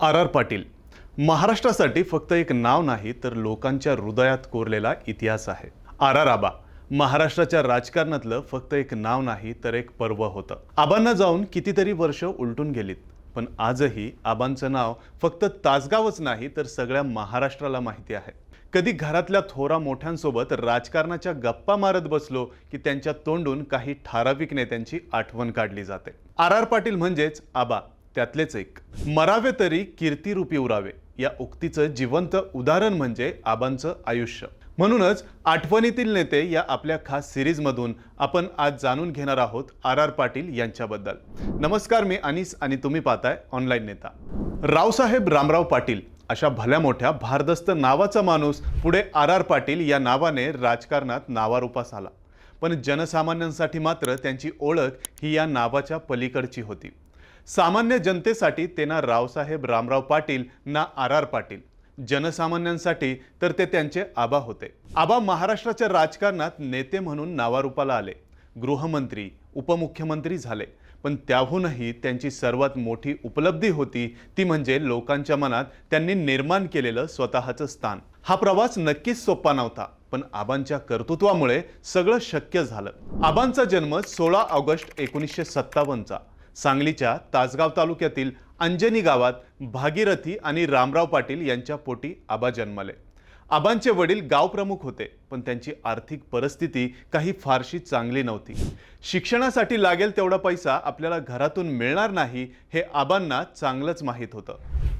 R R Patil. महाराष्ट्रासाठी फक्त एक नाव नाही तर लोकांच्या हृदयात कोरलेला इतिहास आहे. R R Aaba. महाराष्ट्राच्या राजकारणातलं फक्त एक नाव नाही तर एक पर्व होतं. आबांना जाऊन कितीतरी वर्ष उलटून गेलीत पण आजही आबांचं नाव फक्त तासगावच नाही तर सगळ्या महाराष्ट्राला माहिती आहे. कधी घरातल्या थोरा मोठ्यांसोबत राजकारणाच्या गप्पा मारत बसलो की त्यांच्या तोंडून काही ठराविक नेत्यांची आठवण काढली जाते. आर आर पाटील म्हणजेच आबा. त्यातलेच एक. मरावे तरी कीर्तिरूपी उरावे. या उक्तीचं जिवंत उदाहरण म्हणजे आबांचं आयुष्य. म्हणूनच आठवणीतील नेते या आपल्या खास सिरीजमधून आपण आज जाणून घेणार आहोत आर आर पाटील यांच्याबद्दल. नमस्कार मी अनिस आणि तुम्ही पाहताय ऑनलाईन नेता. रावसाहेब रामराव पाटील अशा भल्या मोठ्या भारदस्त नावाचा माणूस पुढे आर आर पाटील या नावाने राजकारणात नावारूपास आला. पण जनसामान्यांसाठी मात्र त्यांची ओळख ही या नावाच्या पलीकडची होती. सामान्य जनतेसाठी ते ना रावसाहेब रामराव पाटील ना आर आर पाटील. जनसामान्यांसाठी तर ते त्यांचे आबा होते. आबा महाराष्ट्राच्या राजकारणात नेते म्हणून नावारूपाला आले. गृहमंत्री उपमुख्यमंत्री झाले. पण त्याहूनही त्यांची सर्वात मोठी उपलब्धी होती ती म्हणजे लोकांच्या मनात त्यांनी निर्माण केलेलं स्वतःचं स्थान. हा प्रवास नक्कीच सोपा नव्हता पण आबांच्या कर्तृत्वामुळे सगळं शक्य झालं. आबांचा जन्म सोळा ऑगस्ट एकोणीसशे सत्तावन्नचा. सांगलीच्या तासगाव तालुक्यातील अंजनी गावात भागीरथी आणि रामराव पाटील यांच्या पोटी आबा जन्मले. आबांचे वडील गावप्रमुख होते पण त्यांची आर्थिक परिस्थिती काही फारशी चांगली नव्हती. शिक्षणासाठी लागेल तेवढा पैसा आपल्याला घरातून मिळणार नाही हे आबांना चांगलंच माहीत होतं.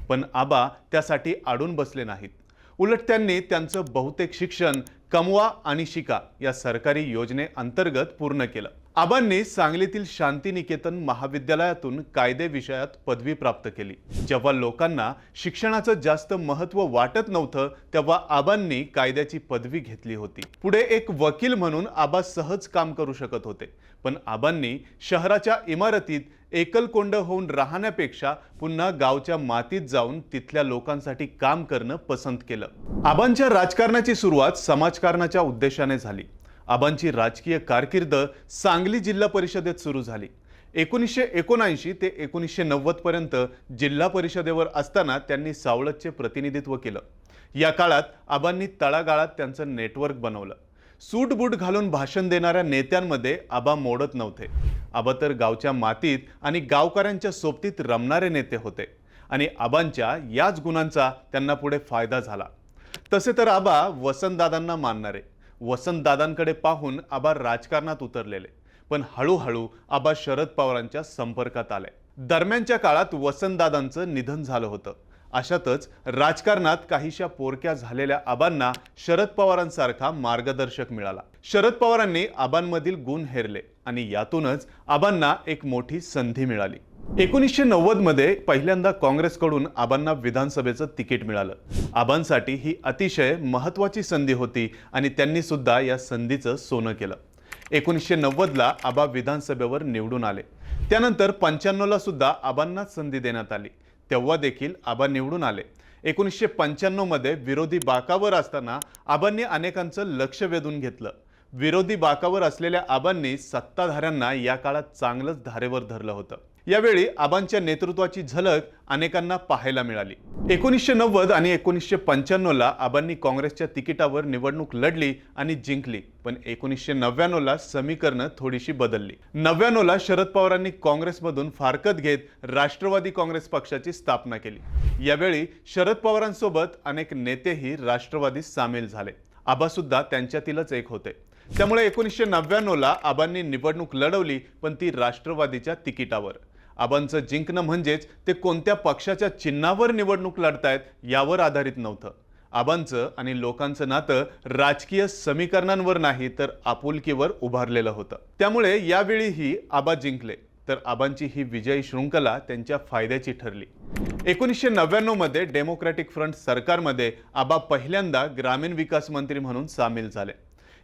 पण आबा त्यासाठी आडून बसले नाहीत. उलट त्यांनी त्यांचं बहुतेक शिक्षण कमवा आणि शिका या सरकारी योजनेअंतर्गत पूर्ण केलं. आबांनी सांगलीतील शांतिनिकेतन महाविद्यालयातून कायदे विषयात पदवी प्राप्त केली. जेव्हा लोकांना शिक्षणाचं जास्त महत्त्व वाटत नव्हतं तेव्हा आबांनी कायद्याची पदवी घेतली होती. पुढे एक वकील म्हणून आबा सहज काम करू शकत होते. पण आबांनी शहराच्या इमारतीत एकलकोंड होऊन राहण्यापेक्षा पुन्हा गावच्या मातीत जाऊन तिथल्या लोकांसाठी काम करणं पसंत केलं. आबांच्या राजकारणाची सुरुवात समाजकारणाच्या उद्देशाने झाली. आबांची राजकीय कारकीर्द सांगली जिल्हा परिषदेत सुरू झाली. एकोणीसशे एकोणऐंशी ते एकोणीसशे नव्वद पर्यंत जिल्हा परिषदेवर असताना त्यांनी सावळतचे प्रतिनिधित्व केलं. या काळात आबांनी तळागाळात त्यांचं नेटवर्क बनवलं. सूटबूट घालून भाषण देणाऱ्या नेत्यांमध्ये आबा मोडत नव्हते. आबा तर गावच्या मातीत आणि गावकऱ्यांच्या सोबतीत रमणारे नेते होते आणि आबांच्या याच गुणांचा त्यांना पुढे फायदा झाला. तसे तर आबा वसंतदादांना मानणारे. वसंतदादांकडे पाहून आबा राजकारणात उतरलेले पण हळूहळू आबा शरद पवारांच्या संपर्कात आले. दरम्यानच्या काळात वसंतदादांचं निधन झालं होतं. अशातच राजकारणात काहीशा पोरक्या झालेल्या आबांना शरद पवारांसारखा मार्गदर्शक मिळाला. शरद पवारांनी आबांमधील गुण हेरले आणि यातूनच आबांना एक मोठी संधी मिळाली. एकोणीसशे नव्वदमध्ये पहिल्यांदा काँग्रेसकडून आबांना विधानसभेचं तिकीट मिळालं. आबांसाठी ही अतिशय महत्वाची संधी होती आणि त्यांनी सुद्धा या संधीचं सोनं केलं. एकोणीसशे नव्वदला आबा विधानसभेवर निवडून आले. त्यानंतर पंच्याण्णवला सुद्धा आबांनाच संधी देण्यात आली. तेव्हा देखील आबा निवडून आले. एकोणीसशे पंच्याण्णवमध्ये विरोधी बाकावर असताना आबांनी अनेकांचं लक्ष वेधून घेतलं. विरोधी बाकावर असलेल्या आबांनी सत्ताधाऱ्यांना या काळात चांगलंच धारेवर धरलं होतं. यावेळी आबांच्या नेतृत्वाची झलक अनेकांना पाहायला मिळाली. एकोणीसशे नव्वद आणि एकोणीसशे पंच्याण्णवला आबांनी काँग्रेसच्या तिकिटावर निवडणूक लढली आणि जिंकली पण एकोणीसशे नव्याण्णवला समीकरणं थोडीशी बदलली. नव्याण्णवला शरद पवारांनी काँग्रेसमधून फारकत घेत राष्ट्रवादी काँग्रेस पक्षाची स्थापना केली. यावेळी शरद पवारांसोबत अनेक नेतेही राष्ट्रवादीत सामील झाले. आबा सुद्धा त्यांच्यातीलच एक होते. त्यामुळे एकोणीसशे नव्याण्णवला आबांनी निवडणूक लढवली पण ती राष्ट्रवादीच्या तिकिटावर. आबांचं जिंकणं म्हणजेच ते कोणत्या पक्षाच्या चिन्हावर निवडणूक लढतायत यावर आधारित नव्हतं. आबांचं आणि लोकांचं नातं राजकीय समीकरणांवर नाही तर आपुलकीवर उभारलेलं होतं. त्यामुळे यावेळीही आबा जिंकले तर आबांची ही विजयी शृंखला त्यांच्या फायद्याची ठरली. एकोणीसशे नव्याण्णवमध्ये डेमोक्रॅटिक फ्रंट सरकारमध्ये आबा पहिल्यांदा ग्रामीण विकास मंत्री म्हणून सामील झाले.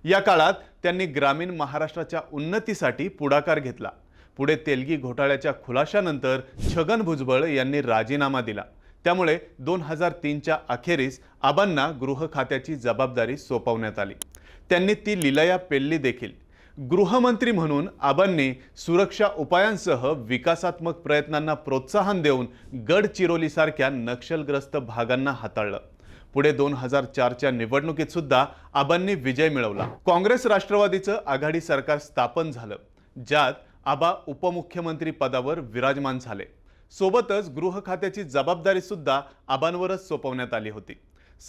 या काळात त्यांनी ग्रामीण महाराष्ट्राच्या उन्नतीसाठी पुढाकार घेतला. पुढे तेलगी घोटाळ्याच्या खुलाशानंतर छगन भुजबळ यांनी राजीनामा दिला. त्यामुळे दोन हजार तीनच्या अखेरीस आबांना गृह खात्याची जबाबदारी सोपवण्यात आली. त्यांनी ती लिलया पेल्ली देखील. गृहमंत्री म्हणून आबांनी सुरक्षा उपायांसह विकासात्मक प्रयत्नांना प्रोत्साहन देऊन गडचिरोलीसारख्या नक्षलग्रस्त भागांना हाताळलं. पुढे दोन हजार चारच्या निवडणुकीत सुद्धा आबांनी विजय मिळवला. काँग्रेस राष्ट्रवादीचं आघाडी सरकार स्थापन झालं ज्यात आबा उपमुख्यमंत्री पदावर विराजमान झाले. सोबतच गृह खात्याची जबाबदारी सुद्धा आबांवरच सोपवण्यात आली होती.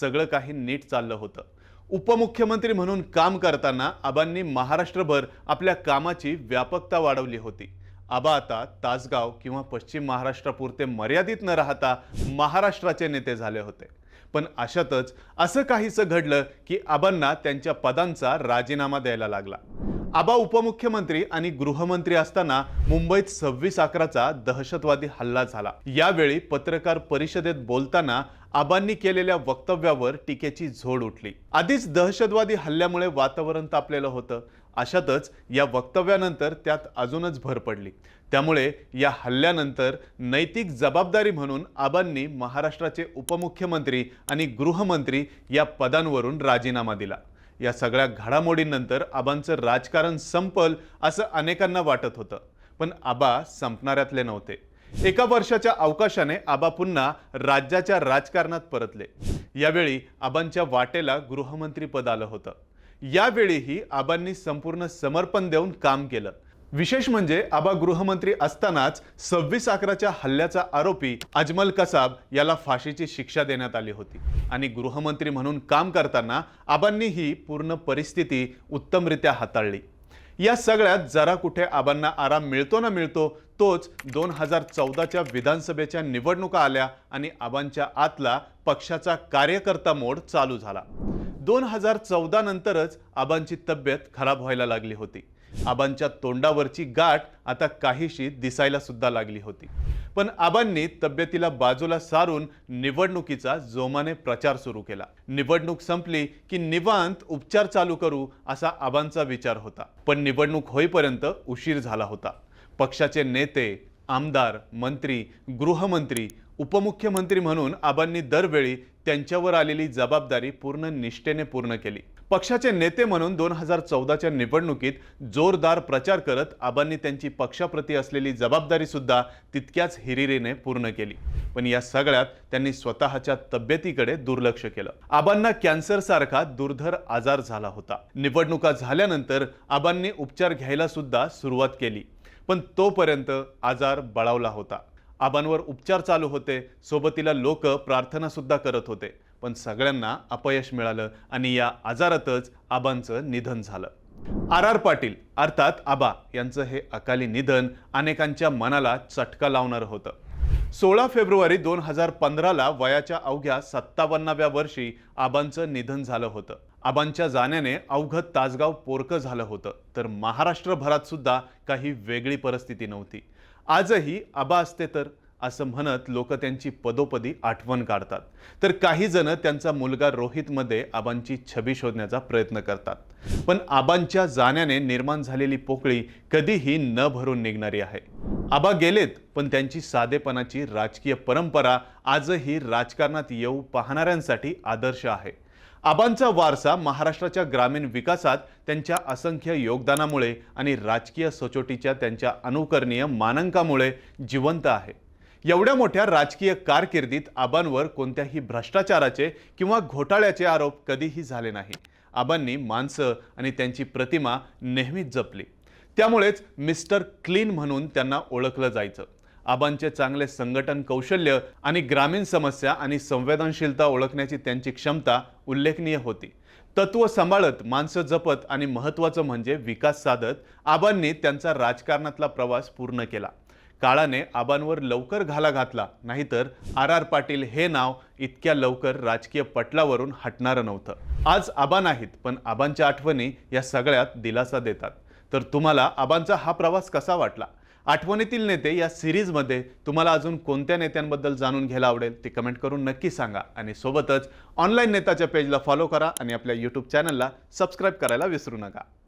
सगळं काही नीट चाललं होतं. उपमुख्यमंत्री म्हणून काम करताना आबांनी महाराष्ट्रभर आपल्या कामाची व्यापकता वाढवली होती. आबा आता तासगाव किंवा पश्चिम महाराष्ट्रापुरते मर्यादित न राहता महाराष्ट्राचे नेते झाले होते. पण अशातच असं काहीसं घडलं की आबांना त्यांच्या पदांचा राजीनामा द्यायला लागला. आबा उपमुख्यमंत्री आणि गृहमंत्री असताना मुंबईत सव्वीस अकराचा दहशतवादी हल्ला झाला. यावेळी पत्रकार परिषदेत बोलताना आबांनी केलेल्या वक्तव्यावर टीकेची झोड उठली. आधीच दहशतवादी हल्ल्यामुळे वातावरण तापलेलं होतं. अशातच या वक्तव्यानंतर त्यात अजूनच भर पडली. त्यामुळे या हल्ल्यानंतर नैतिक जबाबदारी म्हणून आबांनी महाराष्ट्राचे उपमुख्यमंत्री आणि गृहमंत्री या पदांवरून राजीनामा दिला. या सगळ्या घडामोडींनंतर आबांचं राजकारण संपल असं अनेकांना वाटत होतं. पण आबा संपणाऱ्यातले नव्हते. एका वर्षाच्या अवकाशाने आबा पुन्हा राज्याच्या राजकारणात परतले. यावेळी आबांच्या वाटेला गृहमंत्री पद आलं होतं. यावेळीही आबांनी संपूर्ण समर्पण देऊन काम केलं. विशेष म्हणजे आबा गृहमंत्री असतानाच सव्वीस अकराच्या हल्ल्याचा आरोपी अजमल कसाब याला फाशीची शिक्षा देण्यात आली होती. आणि गृहमंत्री म्हणून काम करताना आबांनी ही पूर्ण परिस्थिती उत्तमरित्या हाताळली. या सगळ्यात जरा कुठे आबांना आराम मिळतो ना मिळतो तोच दोन हजार चौदाच्या विधानसभेच्या निवडणुका आल्या आणि आबांच्या आतला पक्षाचा कार्यकर्ता मोड चालू झाला. दोन हजार चौदा नंतरच आबांची तब्येत खराब व्हायला लागली होती. आबांच्या तोंडावरची गाठ आता काहीशी दिसायला सुद्धा लागली होती. पण आबांनी तब्येतीला बाजूला सारून निवडणुकीचा जोमाने प्रचार सुरू केला. निवडणूक संपली की निवांत उपचार चालू करू असा आबांचा विचार होता. पण निवडणूक होईपर्यंत उशीर झाला होता. पक्षाचे नेते आमदार मंत्री गृहमंत्री उपमुख्यमंत्री म्हणून आबांनी दरवेळी त्यांच्यावर आलेली जबाबदारी पूर्ण निष्ठेने पूर्ण केली. पक्षाचे नेते म्हणून दोन हजार चौदाच्या निवडणुकीत जोरदार प्रचार करत आबांनी त्यांची पक्षाप्रती असलेली जबाबदारी सुद्धा तितक्याच हिरिरीने पूर्ण केली. पण या सगळ्यात त्यांनी स्वतःच्या तब्येतीकडे दुर्लक्ष केलं. आबांना कॅन्सरसारखा दुर्धर आजार झाला होता. निवडणुका झाल्यानंतर आबांनी उपचार घ्यायला सुद्धा सुरुवात केली पण तोपर्यंत आजार बळावला होता. आबांवर उपचार चालू होते सोबतीला लोक प्रार्थना सुद्धा करत होते. पण सगळ्यांना अपयश मिळालं आणि या आजारातच आबांचं निधन झालं. आर आर पाटील अर्थात आबा यांचं हे अकाली निधन अनेकांच्या मनाला चटका लावणारं होतं. सोळा फेब्रुवारी दोन हजार पंधराला वयाच्या अवघ्या सत्तावन्नाव्या वर्षी आबांचं निधन झालं होतं. आबांच्या जाण्याने अवघं तासगाव पोरकं झालं होतं तर महाराष्ट्रभरात सुद्धा काही वेगळी परिस्थिती नव्हती. आजही आबा असते तर? असं म्हणत लोक त्यांची पदोपदी आठवण काढतात. तर काही जण त्यांचा मुलगा रोहितमध्ये आबांची छबी शोधण्याचा प्रयत्न करतात. पण आबांच्या जाण्याने निर्माण झालेली पोकळी कधीही न भरून निघणारी आहे. आबा गेलेत पण त्यांची साधेपणाची राजकीय परंपरा आजही राजकारणात येऊ पाहणाऱ्यांसाठी आदर्श आहे. आबांचा वारसा महाराष्ट्राच्या ग्रामीण विकासात त्यांच्या असंख्य योगदानामुळे आणि राजकीय सचोटीच्या त्यांच्या अनुकरणीय मानांकामुळे जिवंत आहे. एवढ्या मोठ्या राजकीय कारकिर्दीत आबांवर कोणत्याही भ्रष्टाचाराचे किंवा घोटाळ्याचे आरोप कधीही झाले नाही. आबांनी माणसं आणि त्यांची प्रतिमा नेहमीच जपली. त्यामुळेच मिस्टर क्लीन म्हणून त्यांना ओळखलं जायचं. आबांचे चांगले संघटन कौशल्य आणि ग्रामीण समस्या आणि संवेदनशीलता ओळखण्याची त्यांची क्षमता उल्लेखनीय होती. तत्व सांभाळत माणसं जपत आणि महत्त्वाचं म्हणजे विकास साधत आबांनी त्यांचा राजकारणातला प्रवास पूर्ण केला. काळाने आबांवर लवकर घाला घातला नाहीतर आर आर पाटील हे नाव इतक्या लवकर राजकीय पटलावरून हटणारं नव्हतं. आज आबा नाहीत पण आबांच्या आठवणी या सगळ्यात दिलासा देतात. तर तुम्हाला आबांचा हा प्रवास कसा वाटला? आठवणीतील नेते या सिरीजमध्ये तुम्हाला अजून कोणत्या नेत्यांबद्दल जाणून घ्यायला आवडेल ते कमेंट करून नक्की सांगा. आणि सोबतच ऑनलाईन नेताच्या पेजला फॉलो करा आणि आपल्या यूट्यूब चॅनलला सबस्क्राईब करायला विसरू नका.